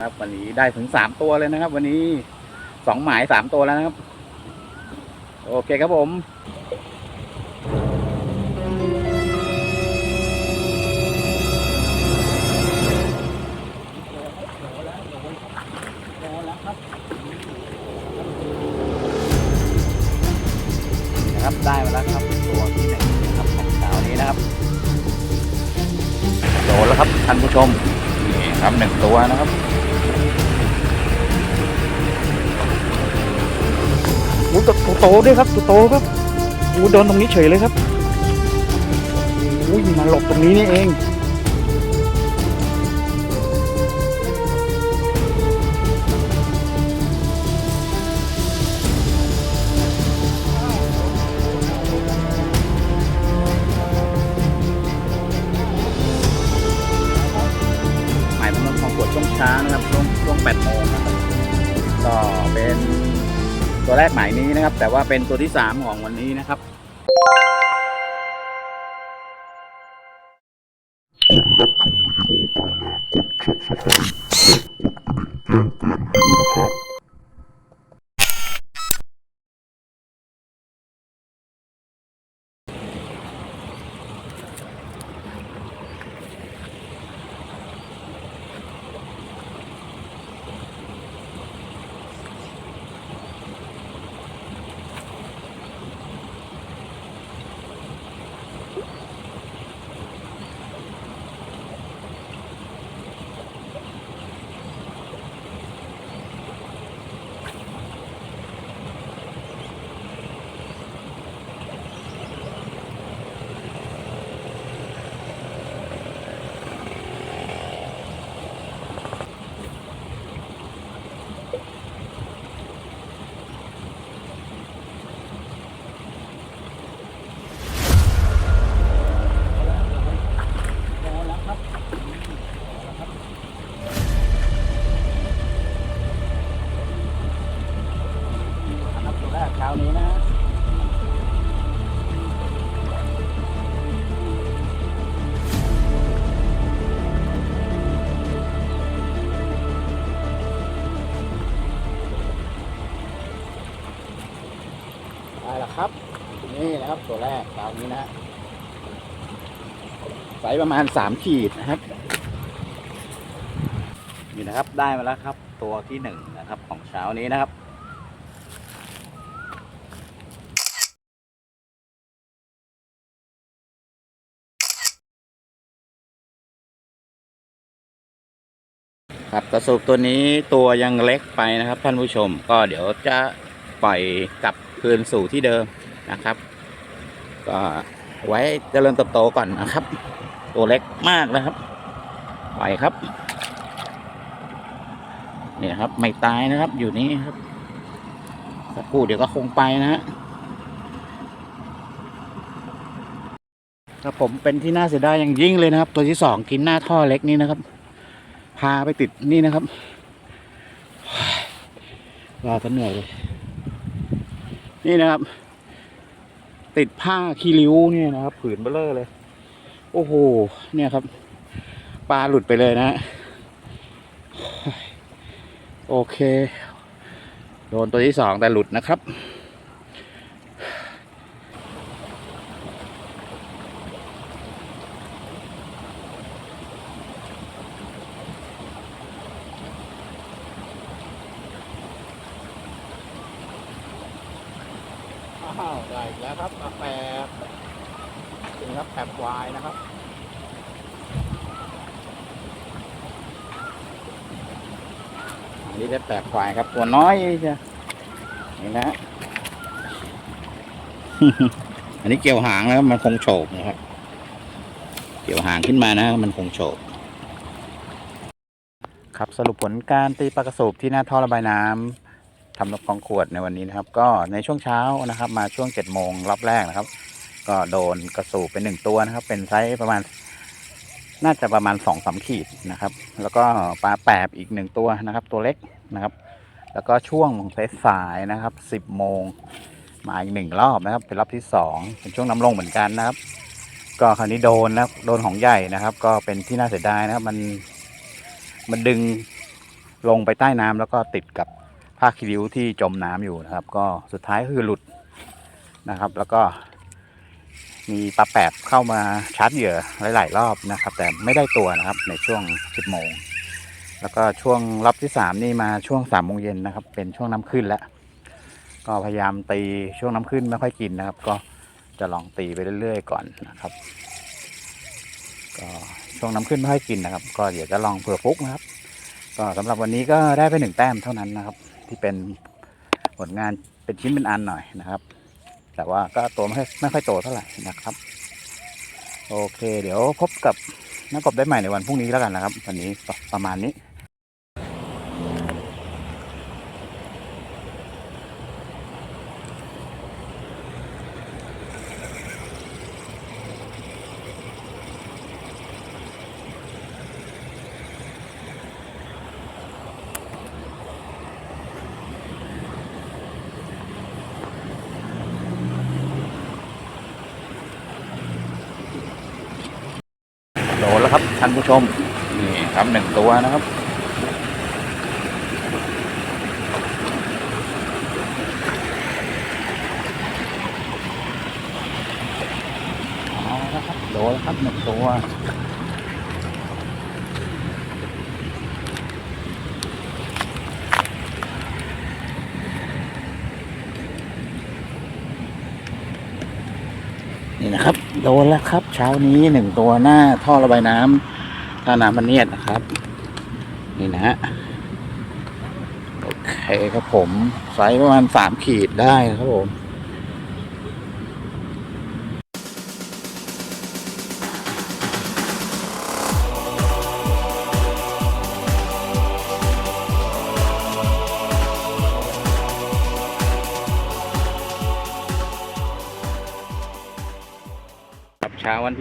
ครับวันนี้ได้ถึงสามตัวเลยนะครับ วันนี้สองหมายสามตัวแล้วนะครับ โอเคครับผมนะครับได้มาแล้วครับตัวที่หนึ่งนะครับของเช้านี้นะครับโดนแล้วครับท่านผู้ชมนี่ครับหนึ่งตัวนะครับ อ้ตัวโตด้วยครับตัวโตครับโอ้โดนตรงนี้เฉยเลยครับโอ้ยมาหลบตรงนี้นี่เองหมายมันของกวดช่วงช้านะครับช่วงช่วงแปดโมงนะครับก็เป็นตัวแรกหมาย นะครับ แต่ว่าเป็นตัวที่สามของวันนี้นะครับ ไซส์ประมาณสามขีดนะครับ นี่นะครับได้มาแล้วครับ ตัวที่หนึ่งนะครับของเช้านี้นะครับครับกระสูบตัวนี้ตัวยังเล็กไปนะครับท่านผู้ชม ก็เดี๋ยวจะปล่อยกลับคืนสู่ที่เดิมนะครับ ก็ไว้เจริญเติบโตก่อนนะครับ ตัวเล็กมากนะครับไปครับ เนี่ยครับ ไม่ตายนะครับ อยู่นี่ครับสักครู่เดี๋ยวก็คงไปนะฮะครับผมเป็นที่น่าเสียดายอย่างยิ่งเลยนะครับ ตัวที่สองกินหน้าท่อเล็กนี่นะครับ พาไปติดนี่นะครับรอจนเหนื่อยเลย นี่นะครับ ติดผ้าคีริ้วเนี่ยนะครับ ผืนเบลเลอร์เลย โอ้โห เนี่ยครับ ปลาหลุดไปเลยนะ โอเค โดนตัวที่สองแต่หลุดนะครับ อ้าว ได้แล้วครับมาแปบ นี่ครับแปบวายนะครับอันนี้ได้แปบควายครับตัวน้อยจ้ะนี่นะอันนี้เกี่ยวหางแล้วมันคงโฉบนะครับ เกี่ยวหางขึ้นมานะ มันคงโฉบครับสรุปผลการตีปลากระสูบที่หน้าท่อระบายน้ำทำนกของขวดในวันนี้นะครับ ก็ในช่วงเช้านะครับ มาช่วงเจ็ดโมงรอบแรกนะครับ ก็โดนกระสูบเป็นหนึ่งตัวนะครับ เป็นไซส์ประมาณ น่าจะประมาณสองสามขีดนะครับ แล้วก็ปลาแปบอีกหนึ่งตัวนะครับ ตัวเล็กนะครับ แล้วก็ช่วงสายนะครับสิบโมงมาอีกหนึ่งรอบนะครับ เป็นรอบที่สองเป็นช่วงน้ำลงเหมือนกันนะครับ ก็คราวนี้โดนนะโดนของใหญ่นะครับ ก็เป็นที่น่าเสียดายนะครับ มันมันดึงลงไปใต้น้ำแล้วก็ติดกับผ้าคีริ้วที่จมน้ำอยู่นะครับ ก็สุดท้ายคือหลุดนะครับ แล้วก็ มีปลาแปบเข้ามาชาร์จเหยื่อหลาย ๆ รอบนะครับ แต่ไม่ได้ตัวนะครับในช่วง 10โมงแล้วก็ช่วงรอบที่ 3 นี่มาช่วง3โมงเย็นนะครับ เป็นช่วงน้ำขึ้นแล้ว ก็พยายามตีช่วงน้ำขึ้นไม่ค่อยกินนะครับ ก็จะลองตีไปเรื่อย ๆ ก่อนนะครับ ก็ช่วงน้ำขึ้นไม่ค่อยกินนะครับ ก็เดี๋ยวจะลองเผื่อฟุกนะครับ ก็สำหรับวันนี้ก็ได้ไปหนึ่งแต้มเท่านั้นนะครับ ที่เป็นผลงานเป็นชิ้นเป็นอันหน่อยนะครับ แต่ว่าก็ตัวไม่ค่อยไม่ค่อยโตเท่าไหร่นะครับ โอเค เดี๋ยวพบกับนักกบได้ใหม่ในวันพรุ่งนี้แล้วกันนะครับ วันนี้ประมาณนี้ โดนแล้วครับท่านผู้ ชม นี่ครับหนึ่งตัวนะครับ เอาแล้วครับโดนครับหนึ่งตัวนี่นะครับ โดนแล้วครับ เช้านี้หนึ่งตัวหน้าท่อระบายน้ำ ท่าน้ำมันเนียดนะครับ นี่นะฮะโอเคครับผมไซส์ประมาณสามขีดได้ครับผม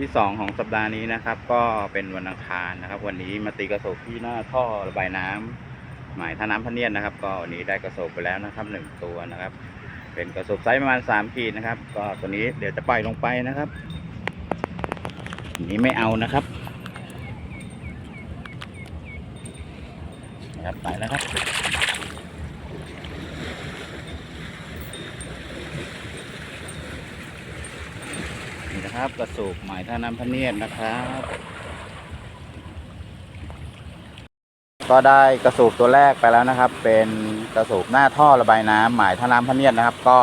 ที่ 2 ของสัปดาห์นี้นะครับ ก็เป็นวันอังคารนะครับ วันนี้มาตีกระสบที่หน้าท่อระบายน้ำหมายท่าน้ำพะเนียดนะครับ ก็วันนี้ได้กระสบไปแล้วนะครับหนึ่งตัวนะครับ เป็นกระสบไซส์ประมาณ 3 ขีดนะครับ ก็ตัวนี้เดี๋ยวจะปล่อยลงไปนะครับนนี้ไม่เอานะครับนะครับไปแล้วครับ นะครับ กระสูบหมายท่าน้ำพเนียดนะครับ ก็ได้กระสูบตัวแรกไปแล้วนะครับ เป็นกระสูบหน้าท่อระบายน้ำหมายท่าน้ำพเนียดนะครับ ก็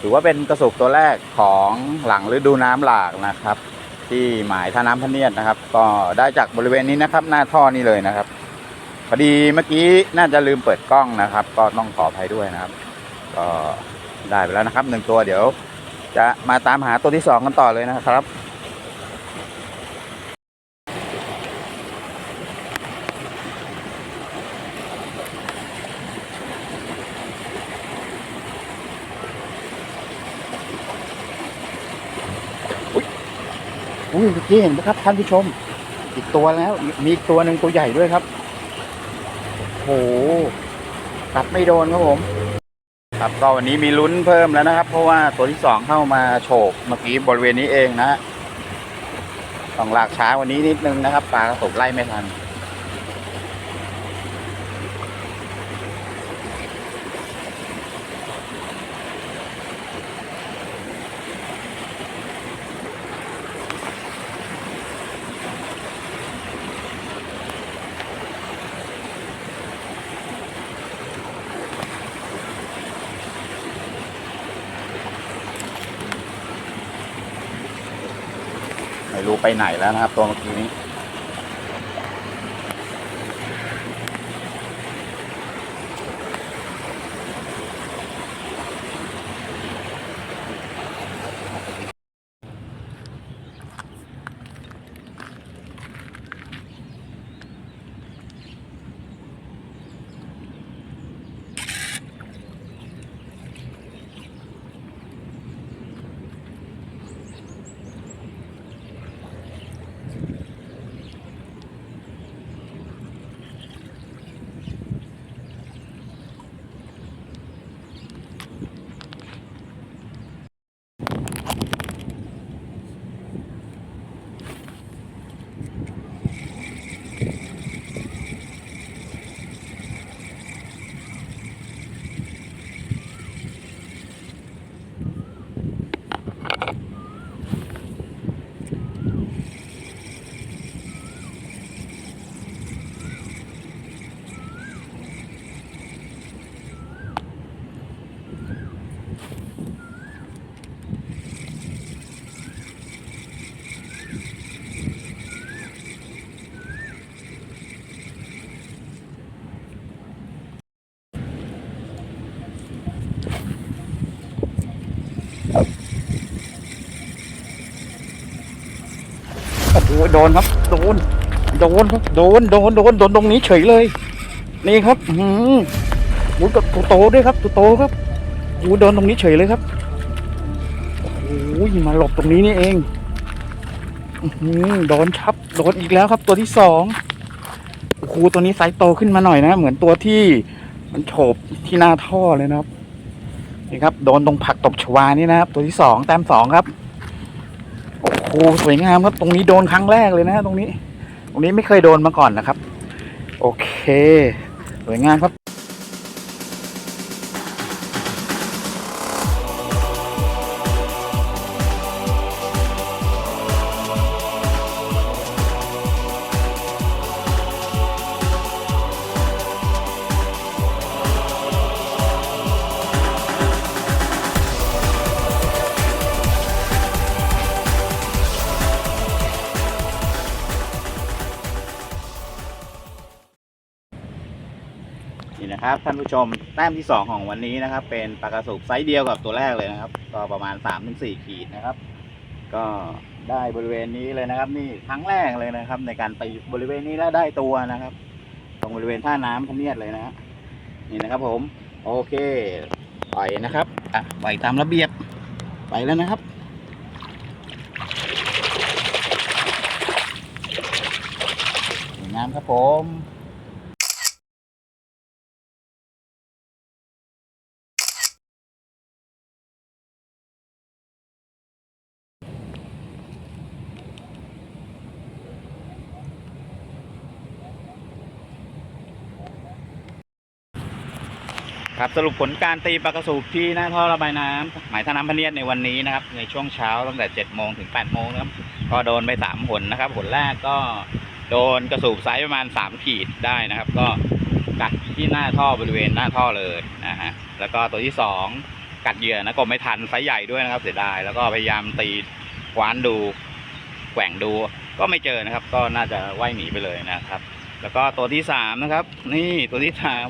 ถือว่าเป็นกระสูบตัวแรกของหลังฤดูน้ำหลากนะครับ ที่หมายท่าน้ำพเนียดนะครับ ก็ได้จากบริเวณนี้นะครับ หน้าท่อนี่เลยนะครับพอดีเมื่อกี้น่าจะลืมเปิดกล้องนะครับ ก็ต้องขออภัยด้วยนะครับ ก็ได้ไปแล้วนะครับหนึ่งตัวเดี๋ยว จะมาตามหาตัวที่สองกันต่อเลยนะครับอุ้ยอุ้ยเมื่อกี้เห็นไหมครับท่านผู้ชม อีกตัวแล้ว มีอีกตัวหนึ่งตัวใหญ่ด้วยครับโหตัดไม่โดนครับผม ครับก็วันนี้มีลุ้นเพิ่มแล้วนะครับ เพราะว่าตัวที่สองเข้ามาโฉบเมื่อกี้บริเวณนี้เองนะฮะต้องลากช้าวันนี้นิดนึงนะครับปลากระตกไล่ไม่ทัน ไปไหนแล้วนะครับ ตัวเมื่อกี้นี้ โดนครับ โดน โดนครับ โดน โดน โดน โดนตรงนี้เฉยเลย นี่ครับอืมโอ้ยกับตัวโตด้วยครับตัวโตครับโอ้ยโดนตรงนี้เฉยเลยครับโอ้ยมาหลบตรงนี้นี่เองอื้อหือโดนชับ โดนอีกแล้วครับ ตัวที่สองโอ้โหตัวนี้ไซส์โตขึ้นมาหน่อยนะ เหมือนตัวที่มันโฉบที่หน้าท่อเลยนะครับ นี่ครับ โดนตรงผักตบชวานี่นะครับ ตัวที่สองแต้มสองครับ โอ้สวยงามครับ ตรงนี้โดนครั้งแรกเลยนะ ตรงนี้ ตรงนี้ไม่เคยโดนมาก่อนนะครับ โอเค สวยงามครับ ผู้ชมแต้มที่สองของวันนี้นะครับ เป็นปลากระสุกไซส์เดียวกับตัวแรกเลยนะครับ ก็ประมาณ3าถึงสขีดนะครับ ก็ได้บริเวณนี้เลยนะครับ นี่ครั้งแรกเลยนะครับ ในการตีบริเวณนี้แล้วได้ตัวนะครับ ตรงบริเวณท่าน้ำพะเนียดเลยนะฮะนี่นะครับผมโอเคปล่อยนะครับอะปล่อยตามระเบียบไปแล้วนะครับสวยงามครับผม ครับสรุปผลการตีปลากระสูบที่หน้าท่อระบายน้ำหมายท่าน้ำพะเนียดในวันนี้นะครับ ในช่วงเช้าตั้งแต่7จ็ดโมงถึง8ปดโมงนะครับก็โดนไปสามผลนะครับ ผลแรกก็โดนกระสูบไซส์ประมาณ 3 ขีดได้นะครับ ก็กัดที่หน้าท่อบริเวณหน้าท่อเลยนะฮะแล้วก็ตัวที่สองกัดเหยื่อนะกบไม่ทันไซส์ใหญ่ด้วยนะครับเสียดายแล้วก็พยายามตีคว้านดูแกว่งดู ก็ไม่เจอนะครับ ก็น่าจะว่ายหนีไปเลยนะครับ แล้วก็ตัวที่สามนะครับ นี่ตัวที่สาม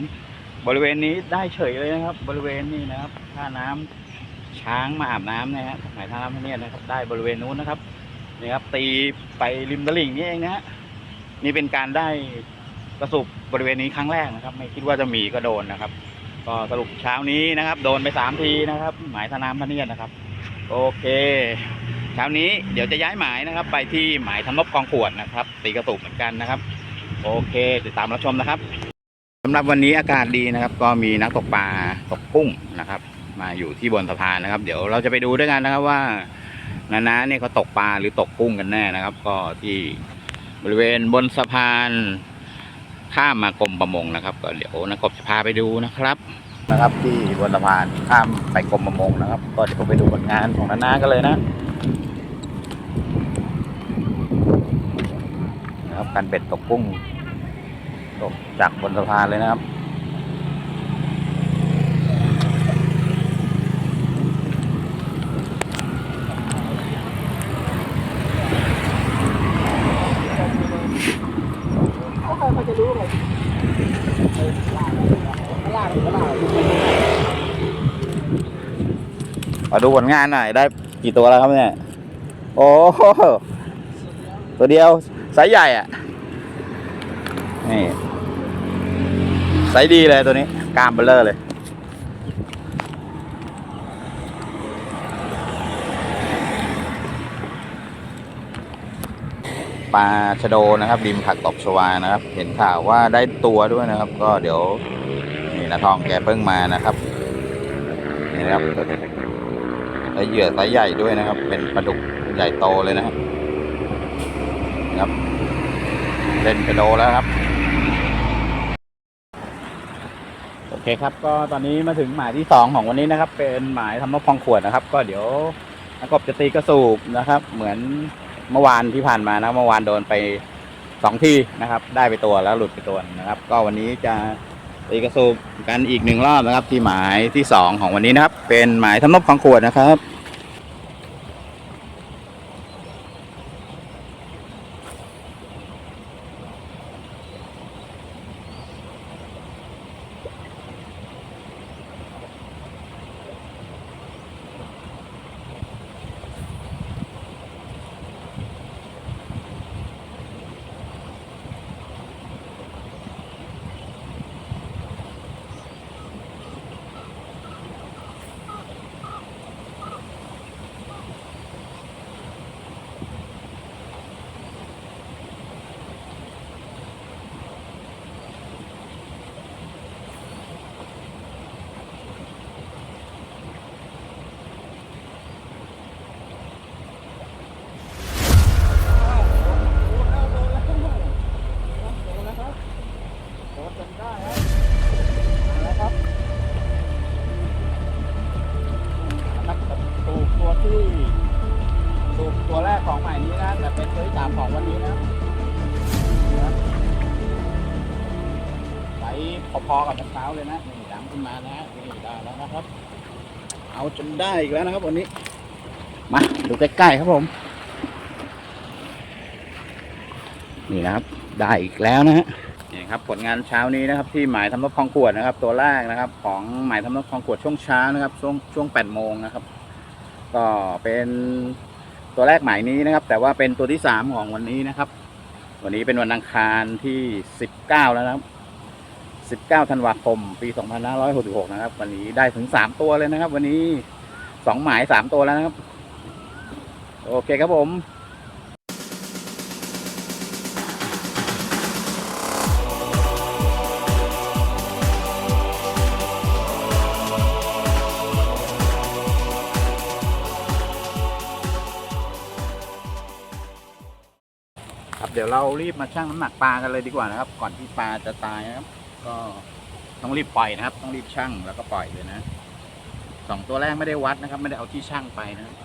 บริเวณนี้ได้เฉยเลยนะครับ บริเวณนี้นะครับท่าน้ำช้างมาอาบน้ำนะฮะหมายท่าน้ำพะเนียนะครับ ได้บริเวณนู้นนะครับนี่ครับ ตีไปริมตลิ่งนี่เองนะฮะนี่เป็นการได้กระสุบบริเวณนี้ครั้งแรกนะครับ ไม่คิดว่าจะมีก็โดนนะครับ ก็สรุปเช้านี้นะครับ โดนไปสามทีนะครับ หมายท่าน้ำพะเนียดนะครับ โอเคเช้านี้เดี๋ยวจะย้ายหมายนะครับ ไปที่หมายทำนบกองขวดนะครับ ตีกระสุบเหมือนกันนะครับ โอเคติดตามรับชมนะครับ สำหรับวันนี้อากาศดีนะครับ ก็มีนักตกปลาตกกุ้งนะครับ มาอยู่ที่บนสะพานนะครับ เดี๋ยวเราจะไปดูด้วยกันนะครับว่านานาเนี่ยเขาตกปลาหรือตกกุ้งกันแน่นะครับ ก็ที่บริเวณบนสะพานข้ามมากรมประมงนะครับ ก็เดี๋ยวนักกบจะพาไปดูนะครับ นะครับ ที่บนสะพานข้ามไปกรมประมงนะครับ ก็เดี๋ยวไปดูผลงานของนานากันเลยนะนะครับการเบ็ดตกกุ้ง ตกจากบนสะพานเลยนะครับมาดูผลงานหน่อยได้กี่ตัวแล้วครับเนี่ย โอ้โหตัวเดียวไซส์ใหญ่อะนี่ ไซส์ดีเลยตัวนี้กล้ามเบลเลอร์เลย ปลาชะโดนะครับริมผักตบชวานะครับ เห็นข่าวว่าได้ตัวด้วยนะครับ ก็เดี๋ยวนี่นะทองแกเพิ่งมานะครับ นี่นะครับได้เหยื่อไซส์ใหญ่ด้วยนะครับ เป็นปลาดุกใหญ่โตเลยนะครับนะครับเล่นชะโดแล้วครับ โอเคครับ ก็ตอนนี้มาถึงหมายที่สองของวันนี้นะครับ เป็นหมายทำนกพองขวดนะครับ ก็เดี๋ยวนักกบจะตีกระสูบนะครับ เหมือนเมื่อวานที่ผ่านมานะเมื่อวานโดนไปสองที่นะครับ ได้ไปตัวแล้วหลุดไปตัวหนึ่งนะครับ ก็วันนี้จะตีกระสูบกันอีกหนึ่งรอบนะครับ ที่หมายที่สองของวันนี้นะครับ เป็นหมายทำนกพองขวดนะครับ พอๆกับเช้าเลยนะนี่ดำขึ้นมานะนี่ได้แล้วนะครับ เอาจนได้อีกแล้วนะครับวันนี้ มาดูใกล้ๆครับผม นี่นะครับ ได้อีกแล้วนะฮะนี่ครับผลงานเช้านี้นะครับ ที่หมายทำนกคลองขวดนะครับ ตัวแรกนะครับ ของหมายทำนกคลองขวดช่วงเช้านะครับ ช่วงช่วงแปดโมงนะครับ ก็เป็นตัวแรกหมายนี้นะครับ แต่ว่าเป็นตัวที่สามของวันนี้นะครับ วันนี้เป็นวันอังคารที่สิบเก้าแล้วนะครับ สิบเก้าธันวาคม ปีสองพันห้าร้อยหกสิบหกนะครับ วันนี้ได้ถึงสามตัวเลยนะครับ วันนี้สองหมายสามตัวแล้วนะครับ โอเคครับผมครับเดี๋ยวเรารีบมาชั่งน้ำหนักปลากันเลยดีกว่านะครับ ก่อนที่ปลาจะตายนะครับ ก็ต้องรีบปล่อยนะครับ ต้องรีบชั่งแล้วก็ปล่อยเลยนะสองตัวแรกไม่ได้วัดนะครับ ไม่ได้เอาที่ชั่งไปนะครับ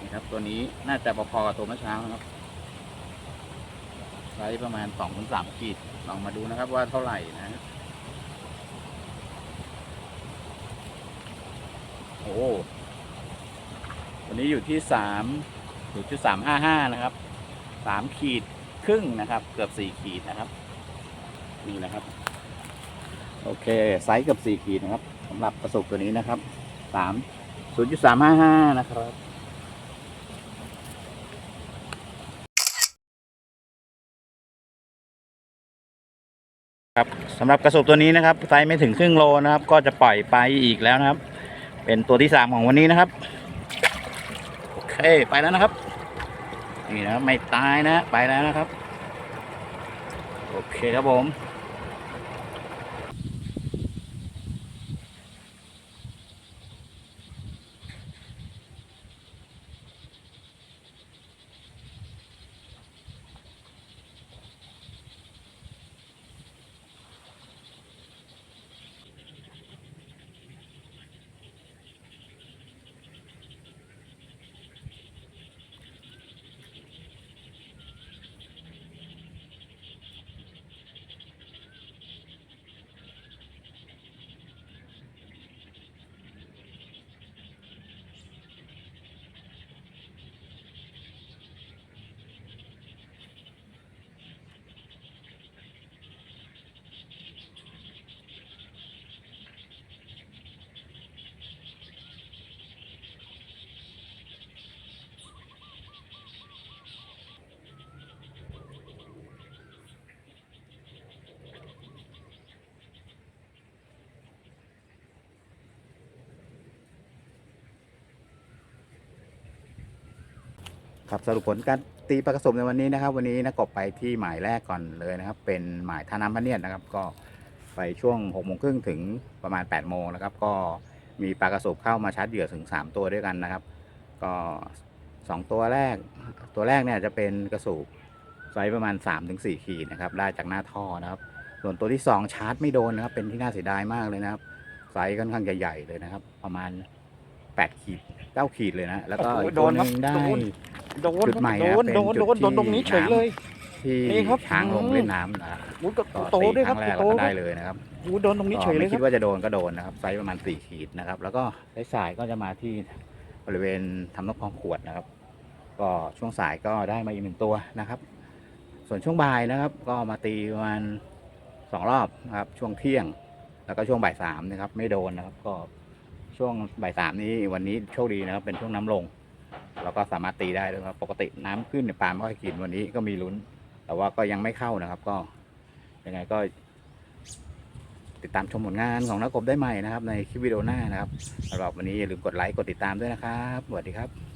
นี่ครับ ตัวนี้น่าจะพอๆกับตัวเมื่อเช้านะครับไซส์ประมาณสองถึงสามขีดลองมาดูนะครับว่าเท่าไหร่นะโอ้วันนี้อยู่ที่สามอยู่ที่สามห้าห้านะครับสามขีดครึ่งนะครับ เกือบสี่ขีดนะครับ นี่นะครับ โอเคไซส์กือบสี่ขีดนะครับสำหรับกระสุกตัวนี้นะครับสามศูนย์จุดสามห้าห้านะครับครับสำหรับกระสุกตัวนี้นะครับไซส์ไม่ถึงครึ่งโลนะครับ ก็จะปล่อยไปอีกแล้วนะครับ เป็นตัวที่สามของวันนี้นะครับโอเคไปแล้วนะครับนี่นะไม่ตายนะไปแล้วนะครับ โอเคครับผม ครับสรุปผลการตีปลากระสบในวันนี้นะครับ วันนี้นักบไปที่หมายแรกก่อนเลยนะครับ เป็นหมายท่าน้ำพระเนียดนะครับ ก็ไปช่วงหกโมงครึ่งถึงประมาณ8ปดโมงนะครับ ก็มีปลากระสบเข้ามาชาร์จเหยื่อถึง 3 ตัวด้วยกันนะครับ ก็ 2 ตัวแรก ตัวแรกเนี่ยจะเป็นกระสูบไซส์ประมาณ 3-4 ขีดนะครับ ได้จากหน้าท่อนะครับ ส่วนตัวที่ 2 ชาร์จไม่โดนนะครับ เป็นที่น่าเสียดายมากเลยนะครับ ไซส์ค่อนข้างใหญ่ๆเลยนะครับ ประมาณ 8 ขีด 9 ขีดเลยนะ แล้วก็โอ้โหอีกตัวหนึงโดนครับได้โดนจุดใหม่โดนะนเป็นโดนจุดโดนโดนที่ตรงนี้เฉยน้ำ เลย ที่นี่ครับช้างลงอืม เล่นน้ำนะครับโอ้ยก็ก็โตตีด้วยคครับรั้งแรกโตแล้วก็ด้ได้วยเลยนะครับโอ้ยโดนตรงนี้ก็เฉยเลไม่ยคคิรัดบว่าจะโดนก็โดนนะครับไซส์ประมาณ 4 ขีดนะครับ แล้วก็สายๆก็จะมาที่บริเวณทำนกพองขวดนะครับ ก็ช่วงสายก็ได้มาอีกหนึ่งตัวนะครับ ส่วนช่วงบ่ายนะครับ ก็มาตีประมาณสองรอบนะครับ ช่วงเที่ยง แล้วก็ช่วงบ่ายสามนะครับ ไม่โดนนะครับ ก็ ช่วงบ่ายสามนี้วันนี้โชคดีนะครับ เป็นช่วงน้ำลง เราก็สามารถตีได้ด้วยครับปกติน้ำขึ้นเนี่ยปลาไม่ค่อยกินวันนี้ก็มีลุ้น แต่ว่าก็ยังไม่เข้านะครับ ก็ยังไงก็ ติดตามชมผลงานของนักกบได้ใหม่นะครับ ในคลิปวิดีโอหน้านะครับสำหรับวันนี้อย่าลืมกดไลค์กดติดตามด้วยนะครับสวัสดีครับ